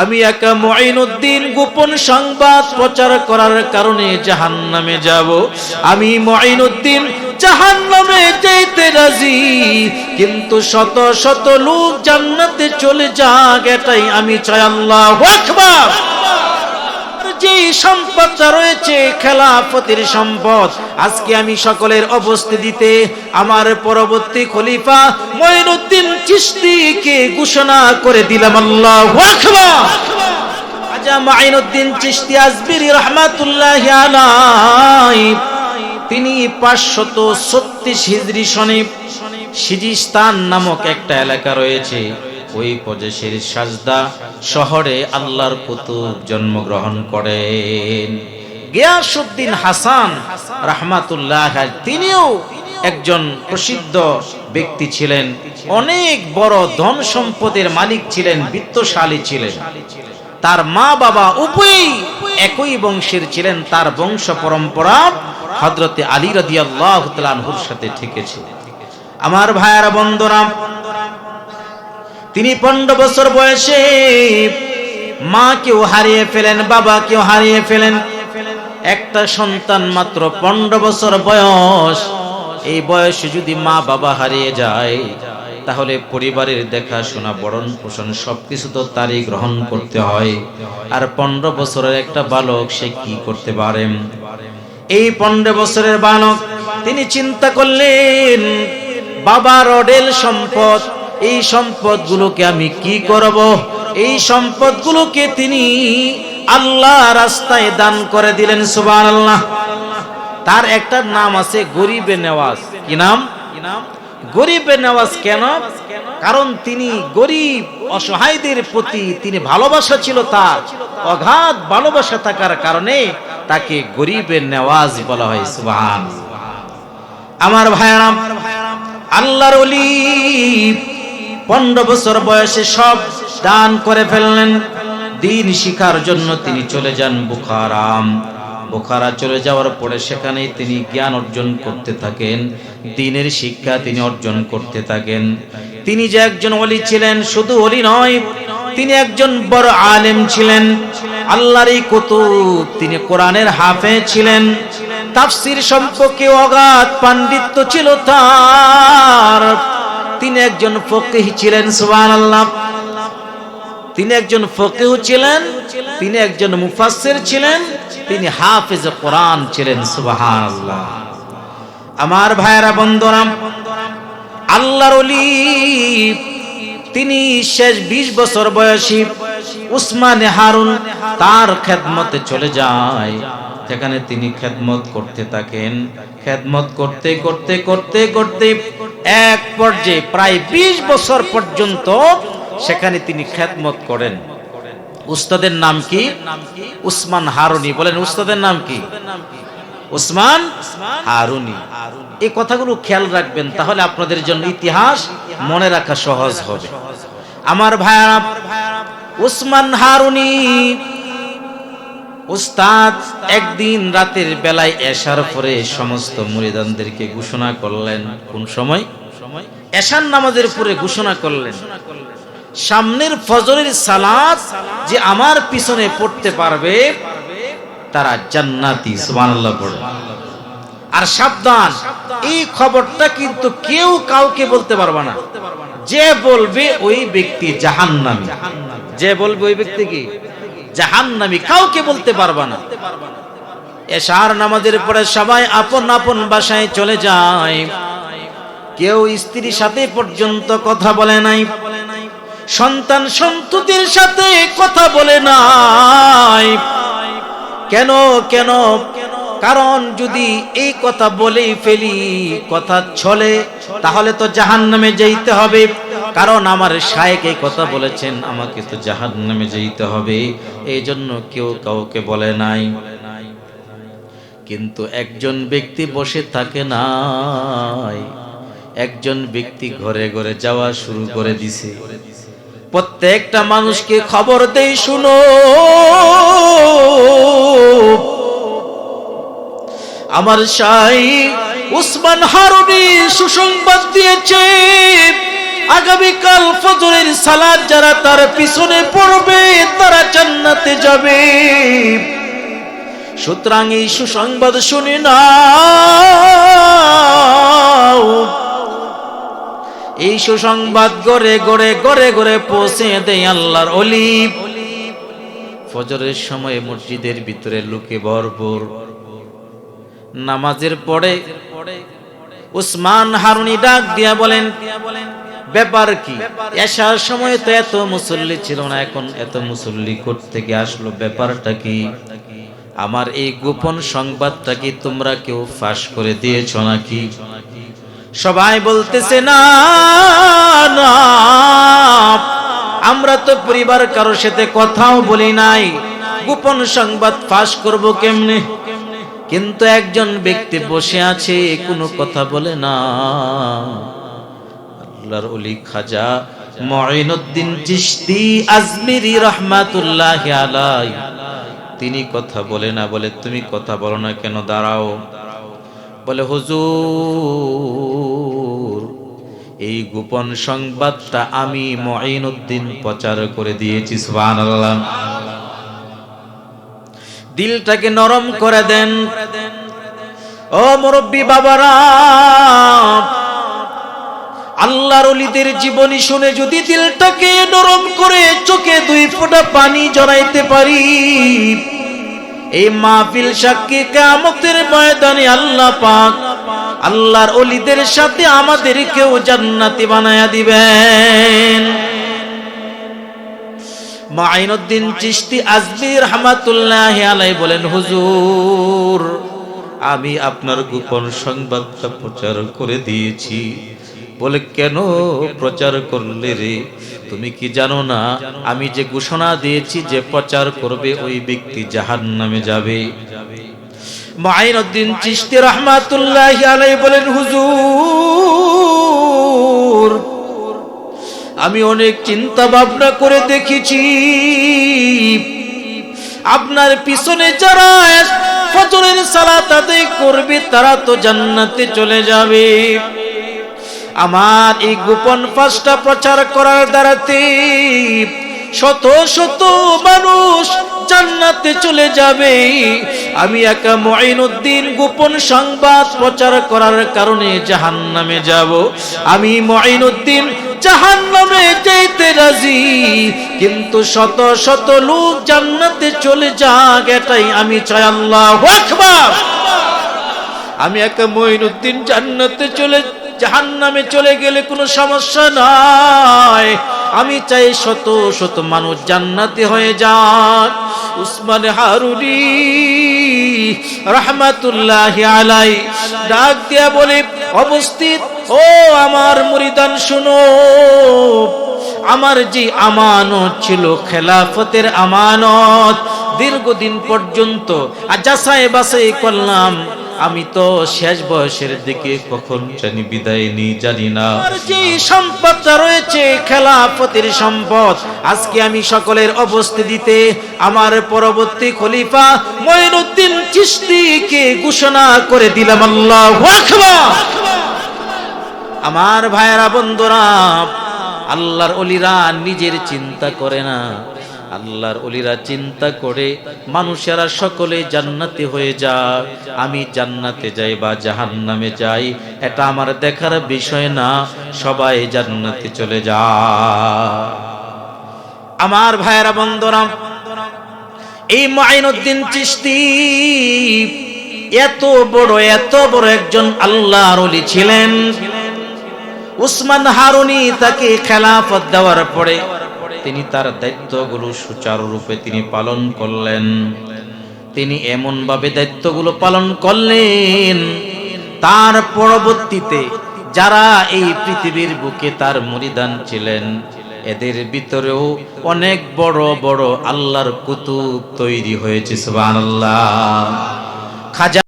আমি একা মঈনুদ্দিন গোপন সংবাদ প্রচার করার কারণে জাহান নামে যাব। আমি মঈনুদ্দিন জাহান নামে যেতে রাজি, কিন্তু শত শত লোক জান্নাতে চলে যাক, এটাই আমি চাই। আল্লাহ যে সম্পদটা রয়েছে, খেলাফতের সম্পদ, আজকে আমি সকলের উপস্থিতিতে আমার পরবর্তী খলিফা মঈনুদ্দিন চিশতিকে ঘোষণা করে দিলাম। আল্লাহ আকবার! আজা মাইনুদ্দিন চিশতি আজমিরি রহমাতুল্লাহ আলাই তিনি পাঁচশত ছত্রিশ হিজরি সনে সিজিস্তান নামক একটা এলাকা রয়েছে। ওই প্রদেশের সাজদা শহরে আল্লাহর কুতুব জন্মগ্রহণ করেন। গিয়াসুদ্দিন হাসান রাহমাতুল্লাহ তিনিও একজন প্রসিদ্ধ ব্যক্তি ছিলেন, অনেক বড় ধন সম্পদের মালিক ছিলেন, বিত্তশালী ছিলেন। তার মা বাবা উভয়ই একই বংশের ছিলেন, তার বংশ পরম্পরা হজরতে আলী রাদিয়াল্লাহু তাআলার সাথে ঠেকেছে। আমার ভাইয়ারা বন্ধুরা তিনি পনেরো বছর বয়সে মা কেউ হারিয়ে ফেলেন বাবা কেউ হারিয়ে ফেলেন। একটা সন্তান মাত্র পনেরো বছর বয়স। এই বয়সে যদি মা বাবা হারিয়ে যায়, তাহলে পরিবারের দেখাশোনা বরণ পোষণ সবকিছু তো তারই গ্রহণ করতে হয়। আর পনেরো বছরের একটা বালক সে কি করতে পারেন এই পনেরো বছরের বালক, তিনি চিন্তা করলেন, বাবার অডেল সম্পদ এই সম্পদগুলোকে আমি কি করব? এই সম্পদগুলোকে তিনি আল্লাহ রাস্তায় দান করে দিলেন সুবান আল্লাহ তার একটা নাম আছে গরিবে নেওয়াজ। কি নাম? গরিবে নেওয়াজ কেন? কারণ তিনি গরিব, অসহায়দের প্রতি তিনি ভালোবাসা ছিল তার। অগাধ ভালোবাসা থাকার কারণে তাকে গরিবের নেওয়াজ বলা হয়, সুবাহান। আমার ভাইয়ারাম আল্লাহর অলি পনেরো বছর বয়সে সব দান করে ফেললেন। দিন শিখার জন্য তিনি চলে যান বুখারাম। বুখারা চলে যাওয়ার পরে সেখানেই তিনি জ্ঞান অর্জন করতে থাকেন। দিনের শিক্ষা তিনি অর্জন করতে থাকেন। তিনি যে একজন অলি ছিলেন, শুধু অলি নয়, তিনি একজন বড় আলেম ছিলেন। আল্লাহর এই কুতুব তিনি কোরআনের হাফে ছিলেন। তাফসির সম্পর্কে অগাধ পাণ্ডিত্য ছিল তার। তিনি একজন ফকিহ ছিলেন, সুবহানাল্লাহ। তিনি একজন ফকিহ ছিলেন, তিনি একজন মুফাসসির ছিলেন, তিনি হাফেজ কোরআন ছিলেন, সুবহানাল্লাহ। আমার ভাইরা বন্ধুরা, আল্লাহর ওলি, তিনি শেষ ২০ বছর বয়সী। উসমানে হারুন তার খেদমতে চলে যায়। সেখানে তিনি খেদমত করতে থাকেন। খেদমত করতে করতে করতে করতে এক পর্যায়ে প্রায় ২০ বছর পর্যন্ত সেখানে তিনি খেদমত করেন। উস্তাদের নাম কি? উসমান হারুনি। বলেন, উস্তাদের নাম কি? উসমান হারুনি। এই কথাগুলো খেয়াল রাখবেন, তাহলে আপনাদের জন্য ইতিহাস মনে রাখা সহজ হবে। আমার ভাইয়ারা উসমান হারুনি। উস্তাদ একদিন রাতের বেলায় এশার পরে সমস্ত মুরিদানদেরকে ঘোষণা করলেন, কোন সময়? এশার নামাজের পরে ঘোষণা করলেন, সামনের ফজরের সালাত যে আমার পিছনে পড়তে পারবে, তারা জান্নাতি, সুবহানাল্লাহ পড়ে আর সাবধান, এই খবরটা কিন্তু কেউ কাউকে বলতে পারবে না। যে বলবে ওই ব্যক্তি জাহান্নামী। যে বলবে ওই ব্যক্তি কি? জাহান্নামী। কাউকে বলতে পারবে না। এশার নামাজের পরে সবাই আপন আপন বাসায় চলে যায়। কেউ স্ত্রীর সাথে পর্যন্ত কথা বলে নাই। সন্তান সন্ততির সাথে কথা বলে নাই। কেন কেন? কারণ যদি এই কথা বলেই ফেলি, কথা ছলে তাহলে তো জাহান নামে যেতে হবে। কারণ আমার শায়েক এই কথা বলেছেন, আমাকে তো জাহান নামে যেতে হবে। এই জন্য কেউ কাউকে বলে নাই। কিন্তু একজন ব্যক্তি বসে থাকে নাই। একজন ব্যক্তি ঘরে ঘরে যাওয়া শুরু করে দিছে। প্রত্যেকটা মানুষকে খবর দেই, শুনো। আমার সাই উসমান হারুনি সুসংবাদ দিয়েছে। আগামীকাল ফজরের সালাদ যারা তার পিছনে পড়বে, তারা জান্নাতে যাবে। সুতরাং এই সুসংবাদ শুনে না এই সুসংবাদ গড়ে গড়ে গড়ে গড়ে পৌঁছে দেয় আল্লাহর অলিপ ফজরের সময় মসজিদের ভিতরে লুকে ভরপুর। নামাজের পরে উসমান হারুনি ডাক দিয়া বলেন দিয়া বলেন ব্যাপার কি? এসার সময় তো এত মুসল্লি ছিল না এখন এত মুসল্লি থেকে আসলো ব্যাপারটা কি? আমার এই গোপন সংবাদটা কি তোমরা কেউ ফাঁস করে দিয়েছ নাকি? সবাই বলতেছে না না আমরা তো পরিবার কারোর সাথে কথাও বলি নাই। গোপন সংবাদ ফাঁস করব কেমনে? কিন্তু একজন ব্যক্তি বসে আছে কোনো কথা বলে না। আল্লাহর অলি খাজা মঈনুদ্দিন চিশতি আজমিরি রহমাতুল্লাহ আলাই। তিনি কথা বলে না, বলে তুমি কথা বলো না কেন, দাঁড়াও। বলে, হুজুর, এই গোপন সংবাদটা আমি মঈনুদ্দিন প্রচার করে দিয়েছি, সুবহানাল্লাহ। দিলটাকে নরম করে দেন। ও মুরব্বী বাবারা আল্লাহর অলিদের জীবনী শুনে যদি দিলটাকে নরম করে চোখে দুই ফোঁটা পানি জড়াইতে পারি, এই মাহফিল সাক্ষী কামতের ময়দানে আল্লাহ পাক আল্লাহর অলিদের সাথে আমাদেরকেও জান্নাতি বানায়া দিবেন। মাইনুদ্দিন চিশতি আজমি রহমাতুল্লাহ আলাই বলেন, হুজুর, আমি আপনার গোপন সংবাদটা প্রচার করে দিয়েছি। বলে, কেন প্রচার করলে রে? তুমি কি জানো না, আমি যে ঘোষণা দিয়েছি যে প্রচার করবে ওই ব্যক্তি জাহান নামে যাবে। মাইনুদ্দিন চিশতি রহমাতুল্লাহ বলেন, হুজুর, আমি অনেক চিন্তা ভাবনা করে দেখেছি। আপনার পিছনে যারা ফজরের সালাত আদায় করবে, তারা তো জান্নাতে চলে যাবে। আমার এই গোপন পাঁচটা প্রচার করার দ্বারাতে শত শত মানুষ জান্নাতে চলে যাবে। আমি একা মঈনুদ্দিন গোপন সংবাদ প্রচার করার কারণে জাহান্নামে যাব। আমি মঈনুদ্দিন জাহান্নামে যেতে রাজি, কিন্তু শত শত লোক জান্নাতে চলে যাক, এটাই আমি চাই। আল্লাহ আমি একা মঈনুদ্দিন জান্নাতে চলে জাহান্নামে চলে গেলে কোনো সমস্যা নাই। আমি চাই শত শত মানুষ জান্নাতি হয়ে যাক। উসমান হারুনি রহমাতুল্লাহ আলাই ডাক দিয়া বলে, অবস্থিত, ও আমার মুরিদান শুনো। আমার যে আমানত ছিল খেলাফতের আমানত, দীর্ঘদিন পর্যন্ত আর যাচাই বাসাই করলাম। আমি তো শেষ বয়সের দিকে কখন জানি বিদায় নি জানি না। যে সম্পদটা রয়েছে খেলাফতের সম্পদ, আজকে আমি সকলের অবস্থিতিতে আমার পরবর্তী খলিফা মঈনুদ্দিন চিশতিকে ঘোষণা করে দিলাম, আল্লাহু আকবার। আমার ভাইয়েরা, বন্ধুরা, আল্লাহর অলিরা নিজের চিন্তা করে না। আল্লাহর অলিরা চিন্তা করে, মানুষেরা সকলে জান্নাতে হয়ে যায় আমি জান্নাতে যাই বা জাহান্নামে যাই, এটা আমার দেখার বিষয় না, সবাই জান্নাতে চলে যা আমার ভাইয়েরা, বন্ধুরা, এই মাইনুদ্দিন চিশতি এত বড় এত বড় একজন আল্লাহর অলি ছিলেন। উসমান হারুনি তাকে খেলাফত দেওয়ার পরে তিনি তার দায়িত্বগুলো সুচারুরূপে তিনি পালন করলেন। তিনি এমনভাবে দায়িত্বগুলো পালন করলেন, তার পরবর্তীতে যারা এই পৃথিবীর বুকে তার মরিদান ছিলেন, এদের ভিতরেও অনেক বড় বড় আল্লাহর কুতুব তৈরি হয়েছে, সুবহানাল্লাহ। খাজা